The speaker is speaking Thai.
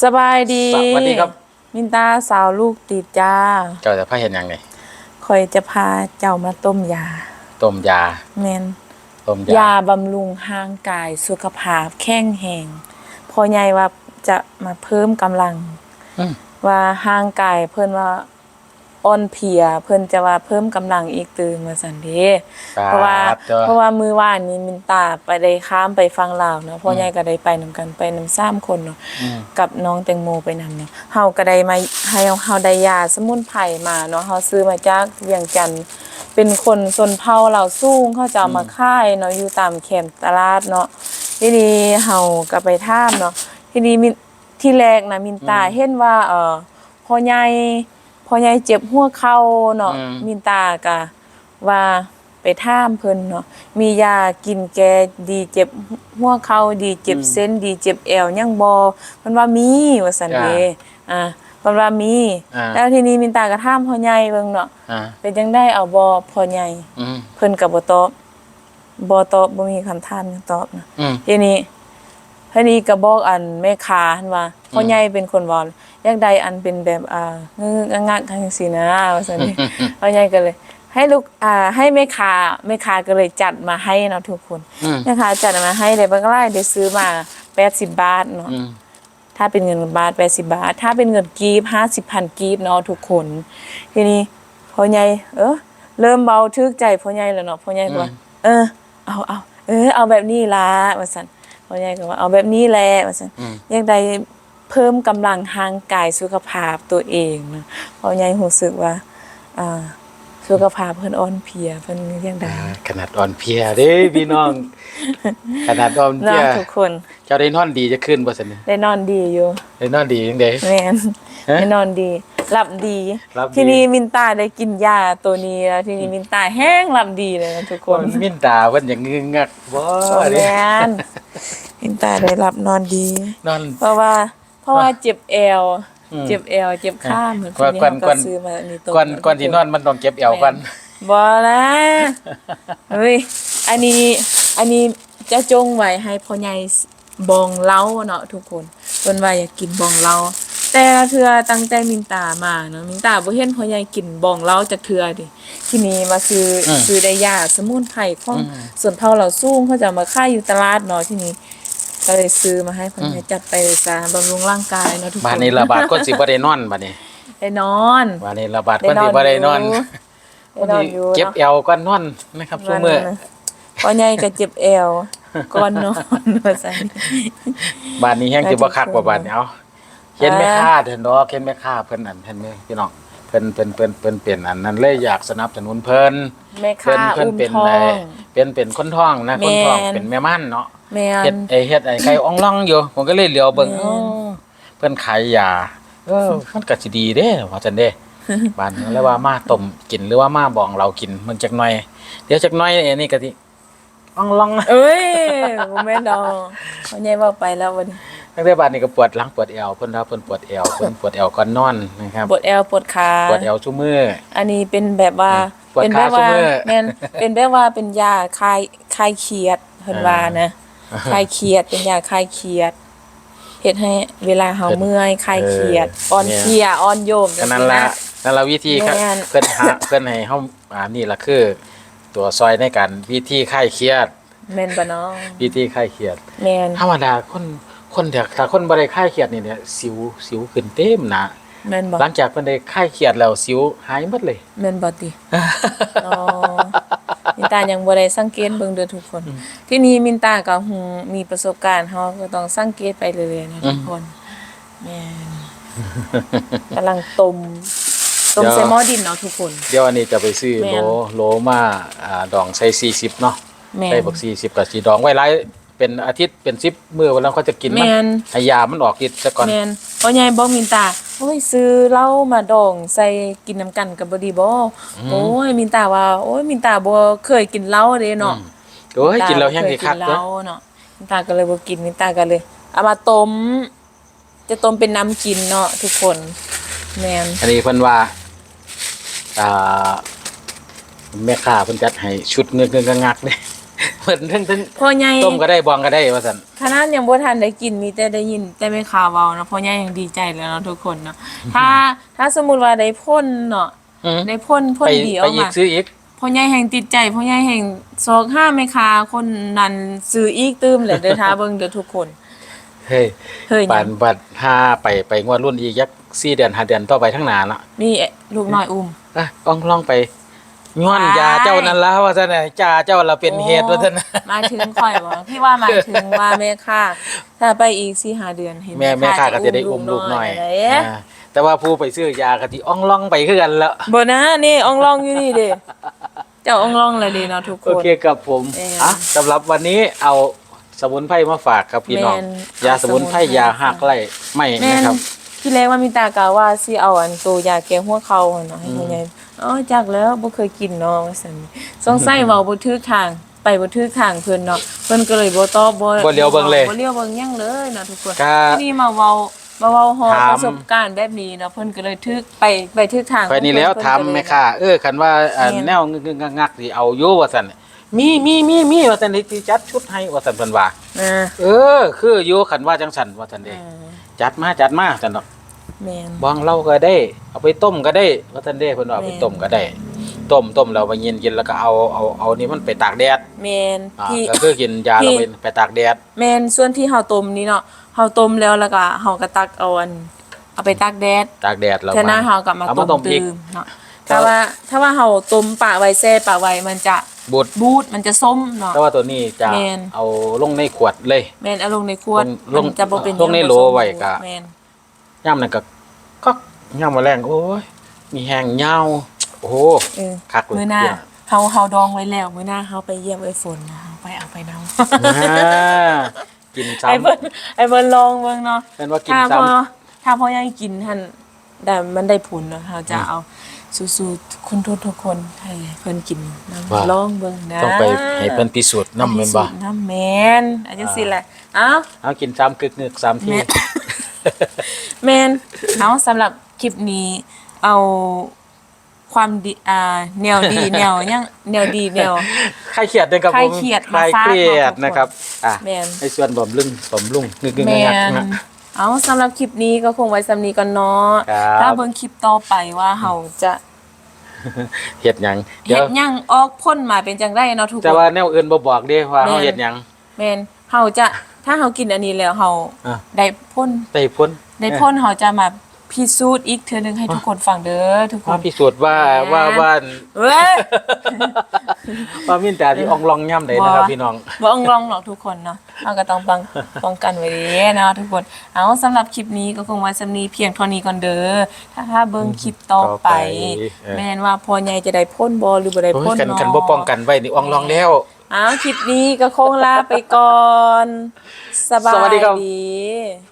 สบายดีสวัสดีครับ มินตาสาวลูกติดจ้า เจ้าจะพาเห็นยังไงคอยจะพาเจ้ามาต้มยา ต้มยาแมนต้มยายาบำรุงห่างกายสุขภาพแข็งแรงพอใหญ่ว่าจะมาเพิ่มกำลัง อืมว่าห่างกายเพิ่นว่า อ่อนเพลียเพิ่นจะว่าเพิ่มกำลังอีกตื่นมาสันเดเพราะว่าครับเจ้าเพราะว่ามือว่านนี้มินตาไปได้ข้ามไปฟังลาวเนาะพ่อใหญ่ก็ได้ไปนํกันไปนำ3คนเนาะอืม กับน้องแตงโมไปนำเนาะเฮาก็ได้มาให้เฮาได้ยาสมุนไพรมาเนาะเฮาซื้อมาจากเวียงจันทน์เป็นคนชนเผ่าเหล่าสูงเขาจะเอามาขายเนาะอยู่ตามแคมป์ตลาดเนาะทีนี้เฮาก็ไปถามเนาะทีนี้มินที่แรกนะมินตาเห็นว่าเอ่อ พ่อใหญ่ พ่อใหญ่เจ็บหัวเข่าเนาะอืม มินตาก็ว่าไปถามเพิ่นเนาะมียากินแกดีเจ็บหัวเข่าดีเจ็บเส้นดีเจ็บแอวยังบ่มันว่ามีว่าซั่นเด้อ่ามันว่ามี อ่าแล้วทีนี้มินตาก็ถามพ่อใหญ่เบิ่งเนาะอ่าเป็นจังได้เอาบ่พ่อใหญ่ อืมเพิ่นก็บ่ตอบบ่ตอบบ่มีคำถามหยังตอบนะ อืม ทีนี้ทีนี้ก็บอกอันแม่ค้าหั่นว่าพ่อใหญ่เป็นคนเว้า อยากได้อันเป็นแบบอ่างึกงักๆจังซี่นะว่าซั่นนี่ พ่อใหญ่ก็เลย ให้ลูกอ่าให้แม่ค้าแม่ค้าก็เลยจัดมาให้เนาะทุกคนอืม แม่ค้าจัดมาให้เลยบางรายได้ซื้อมา80บาทเนาะ อืม ถ้าเป็นเงินบาท 80 บาท ถ้าเป็นเงินกีบ50พันกีบเนาะทุกคน ทีนี้พ่อใหญ่เออเริ่มเบาทึกใจพ่อใหญ่แล้วเนาะพ่อใหญ่ก็ว่าเออเอาเอาเออเอาแบบนี้ล่ะว่าซั่นพ่อใหญ่ก็ว่าเอาแบบนี้แหละว่าซั่นอืม อยากได้ เพิ่มกำลังทางกายสุขภาพตัวเองนะพ่อใหญ่รู้สึกว่าอ่าสุขภาพเพิ่นอ่อนเพลียเพิ่นยังได้อ่าขนาดอ่อนเพลียเด้พี่น้อง ขนาดอ่อนเพลีเนาะยทุกคน เจ้าได้นอนดีจะขึ้นบ่ซั่นนี่ได้นอนดีอยู่ได้นอนดีจังได๋แม่นฮะได้นอนดีหลับดีหลับดี ทีนี้มินตาได้กินยาตัวนี้แล้วทีนี้มินตาแห้งหลับดีเลยนะทุกคนนมินตาเพิ่นอย่างงึกงักบ่โอ้เด้แม่นมินตาได้หลับนอนดีนอนเพราะว่า เพราะว่าเจ็บเอว อืม เจ็บเอว เจ็บข้ามเหมือนก่อนที่ก่อนเขาก่อนซื้อมาอันนี้ตัวก่อนก่อนที่นอนมันต้องเก็บเอวก่อนบ่ละเฮ้ยอันนี้อันนี้จะจงไว้ให้พ่อใหญ่บองเล้าเนาะทุกคนเพิ่นว่าอยากกินบองเล้าแต่ละเทื่อตั้งแต่มินตามาเนาะมินตาบ่เห็นพ่อใหญ่กินบองเล้าจักเทื่อดิทีนี้มาซื้ออมซื้อได้ยาสมุนไพรของอืมส่วนเผ่าเหล่าสูงเขาจะเอามาขายอยู่ตลาดเนาะทีนี้ ก็เลยซื้อมาให้พ่อใหญ่จัดไปซะบำรุงร่างกายเนาะทุกคนบาดนี้ระบาดคนสิบ่ได้นอนบัดนี้ได้นอนบาดนี้ระบาดคนสิบ่ได้นอนได้นอนอยู่เก็บเนาะเอวก่อนนอนนะครับซุมื้อพ่อใหญ่ก็เจ็บเอวก่อนนอนว่าซั่นบ้านนี้แห้งสิบ่คักได้ทุกคนบ่บ้านนี้เอาเห็นไหมอ่าค่าเห็นดอกเห็นไหมค่าเพิ่นอันเห็นไหมพี่น้อง เพิ่นเพิ่นเพิ่นเพิ่นเปลี่ยนอันนั้นเลยอยากสนับสนุนเพิ่นแม่เพิ่ค้านเพิ่นอุ้มเป็นทอไอ้ง เป็นเป็นคนท้องนะคนท้องแม่น เป็นแม่ม่านเนาะแม่เฮ็ดน ไอ้เฮ็ดไอ้ไก่อ่องล่องอยู่ผมก็เลยเหลียวเบิ่งแม่น เอ้าเพิ่นขายยาเออมันก็สิดีเด้ว่าจังเด้ บ้านนี้เลยว่ามาต้มกินหรือว่ามาบองเรากินมันจักหน่อย เดี๋ยวจักหน่อยอันนี้ก็สิอ่องล่อง เอ้ยบ่แม่นดอกพ่อใหญ่เว้าไปแล้ววันนี้ ตั้งแต่บ้านนี้ก็ปวดหลังปวดเอวเพิ่นว่าเพิ่นปวดเอวเพิ่นปวดเอวก่อนนอนนะครับปวดแอวปวดขาปวดเอวซุมือ อันนี้เป็นแบบว่าปวดเป็นแบบว่าขาซุมื้อ แม่นเป็นแบบว่าเป็นยาคลายคลายเครียดเพิ่นว่านะคลายเครียดเป็นยาคลายเครียดเฮ็ดให้เวลาเฮาเมื่อยคลายเครียดอ่อนเพลียอ่อนโยมก็นั่นละนั่นละวิธีครับแม่น เพิ่นหาเพิ่นให้เฮาอ่านี่ล่ะคือ ตัวซอยในการวิธีคลายเครียด แม่นบ่เนาะวิธีคลายเครียดแม่นธรรมดาคน คนเดียวถ้าคนบ่ได้คลายเครียดนี่เนี่ยสิวสิวขึ้นเต็มหนะแม่นบ่หลังจากเพิ่นได้คลายเครียดแล้วสิวหายหมดเลย แม่นบ่ติอ๋อมินตายังบ่ได้สังเกตเบิ่งเด้อทุกคน ที่นี้มินตาก็ฮู้มีประสบการณ์เฮาก็ต้องสังเกตไปเรื่อยๆนะทุกคนแม่นกำลังต้มต้มใส่หม้อดินเนาะทุกคน เดี๋ยวอันนี้จะไปซื้อแม่โหลนโหลมาอ่าดองใส่40เนาะแม่นใส่บัก40ก็สิดองไว้หลาย เป็นอาทิตย์เป็น10มื้อวันแล้วเขาจะกินแม่นให้ยามันออกฤทธิ์ซะก่อนแม่นพ่อใหญ่บอกมินตาโอ้ยซื้อเหล้ามาดองใส่กินน้ำกันก็บ่ดีบ่โอ้ยมินตาว่าโอ้ยมินตาบ่เคยกินเหล้าเด้เนาะโอ้ยกินแล้วแห้งสิคักเนาเด้อเนาะมินตาก็เลยบ่กินมินตาก็เลยเอามาต้มจะต้มเป็นน้ำกินเนาะทุกคนแม่นอันนี้เพิ่นว่าอ่าแม่ค้าเพิ่นจัดให้ชุดเงือกเงือกงักๆเด้ เพิ่นทั้งทั้งพ่อใหญ่ต้มก็ได้บองก็ได้ว่าซั่นขนาดยังบ่ทันได้กินมีแต่ได้ยิน แต่ไม่ข่าวเว้าเนาะพ่อใหญ่ยังดีใจแล้วเนาะทุกคนเนาะถ้าถ้าสมมุติว่าได้พ่นเนาะอืมได้พ่นพ่นไปดีอไปอกอีกมาซื้ออีกพ่อใหญ่แห่งติดใจพ่อใหญ่แห่งซอกห้าแม่ค้าคนนั้นซื้ออีกตื้มเลยเด้อท้าเบิ่งเด้อทุกคนเฮ้ยเฮ้ยปานบัดห้าไปไปงวดรุ่นอีกยัก4เดือน5เดือนต่อไปข้างหน้าเนาะนี่ลูกน้อยอุ้มอะลองลองไป ย้อนว้ายยาเจ้านั่นละว่าซั่นน่ะจ่าเจ้าละเป็นเหตุว่าซั่นน่ะหมายถึงข่อยบ่พี่ว่าหมายถึงว่าแม่ค้าถ้าไปอีก4 5เดือนเห็นแม่แม่ค้าก็จะได้อุ้มลูกหน่อยอ่าแต่ว่าผู้ไปซื้อยากะทิอ่องล่องไปคือกันแล้ว บ่นะนี่อองลองอยู่นี่เด้เจ้าอองลองเลยดีเนาะทุกคโอน เคกับผมเอออ่อะสำหรับวันนี้เอาสมุนไพรมาฝากครับพี่น้อง แม่นยาสมุนไพรเอาสมุนไพร ยาหักไล่ไม่แม่นนะครับ ที่แรกว่ามีตากาว่าสิเอาอันตัวยาแก้หัวเข่าหั่นเนาะให้พ่อใหญ่ อ๋อจักแล้วบ่เคยกินเนาะว่าซั่นสงสัยเว้าบ่ถูกทาง ไปบ่ถูกทางเพิ่นเนาะเพิ่นก็เลยบ่ตอบบ่บ่เลี้ยวเบิ่งเลยบ่เลี้ยวเบิ่งหยังเลยเนาะทุกคนก็ที่นี่มาเว้ามาเว้าฮอถาม ประสบการณ์แบบนี้เนาะเพิ่นก็เลยทึกไปไปทึกทางไปนี่แล้วเพิ่ถามก็เลยแม่ค้าเออคันว่าอ่าแม่นแนวงึกๆงักๆสิเอาอยู่ว่าซั่นมีมีมีมีว่าซั่นสิจัดชุดให้ว่าซั่นเพิ่นว่านะเออ คืออยู่คันว่าจังซั่นว่าซั่นเด้อ่าจัดมาจัดมาซั่นเนาะ แม่นบางเราก็ได้ เอาไปต้มก็ได้ว่าซั่นเด้เพิ่นว่าเอาไปแม่น ต้มก็ได้ ต้มต้มแล้วไปเย็นกินแล้วก็เอาเอาเอานี่มันไปตากแดดแม่นอ่าที่ ก็คือกินยาที่ เราไปไปตากแดด แม่นส่วนที่เฮาต้มนี่เนาะเฮาต้มแล้วแล้วก็เฮาก็ตักเอาอันเอาไปตากแดดตากแดดเราเท่านั้นเฮาก็มาเอาต้มาต้มมพริตื่กมเนาะถ้าว่าถ้าว่าเฮาต้มปะไว้แช่ปะไว้มันจะบูดบูดมันจะส้มเนาะ แต่ว่าตัวนี้จะแม่น เอาลงในขวดเลย แม่นเอาลงในขวดลงมันจะบ่เป็นลงในหยังโหลบ่ส้มไว้ก็ แม่น ย่ำนั่นก็ก็ย่ำมาแรงโอ้ยมีแห้งยาวโอ้โหเออคักเลยมื้อหน้าเดี๋ยวเฮาเฮาดองไว้แล้วมื้อหน้าเฮาไปเยี่ยมไอ้ฝนนะเฮาไปเอาไปนำอ่ากินซ้ไอ้เบิ่นไอ้เบิ่นลองเบิ่งเนาะำเป็นว่ากินถ้าพซ้อถ้าพอยังกินท่านแต่มันได้ผลเนาะเราจะเอาสู้ๆคุณทุกทุกคนให้เพิ่นกินน้ำลองเบิ่งนะำต้องไปให้เพิ่นพิสูจน์น้ำเป็นบ่พิสูจน้ำแมนอันจังซี่แหละเอ้า เอากินซ้ำกึกนึกซ้ำทีแม่น แมนเอาสำหรับคลิปนี้เอาความดีอ่าแนวดีแนวยังแนวดีแนวคลายเครียดนะครับคลายผมเครียดคลายมาฝากเครียดเนาะทุกคนนะครับอะแม่นในส่วนบำรุงบำรุงงึกๆแมงักนๆนะ เอาสำหรับคลิปนี้ก็คงไว้สำนี้ก่อนเนาะครับ ถ้าเบิ่งคลิปต่อไปว่าเฮาจะเฮ็ดหยังเดี๋เฮ็ยวดหยังออกพ่นมาเป็นจังไดเนาะทุกคแต่นว่าแนวอื่นบ่บอกเด้ว่าแม่นเฮาเฮ็ดหยัง แม่นเฮาจะ ถ้าเฮากินอันนี้แล้วเฮาอะ ได้พ่นได้พ้นได้พ่นเฮาจะมาพิสูจน์อีกเทื่อนึงให้ทุกคนฟังเด้อทุกคมาน พิสูจน์ว่าแม่นว่าว่าเว้ย ว่ามินตาที่อองลองย่ำได้นะครับพี่น้อง บ่ต้องลองหรอกทุกคนเนาะเราก็ต้องป้องป้องกันไว้เด้เนาะทุกคน เอาสำหรับคลิปนี้ก็คงไว้สำนี้เพียงเท่านี้ก่อนเด้อ ถ้าถ้าเบิ่งคลิปต่อไป ต่อไปเออ แม่นว่าพ่อใหญ่จะได้พ่นบ่หรือบ่ได้โอ้พ่ยนกันเนาะ กันบ่ป้องกันไว้นี่อองลองแล้ว เอาคลิปนี้ก็คงลาไปก่อน สบาสวัยสดีครับดี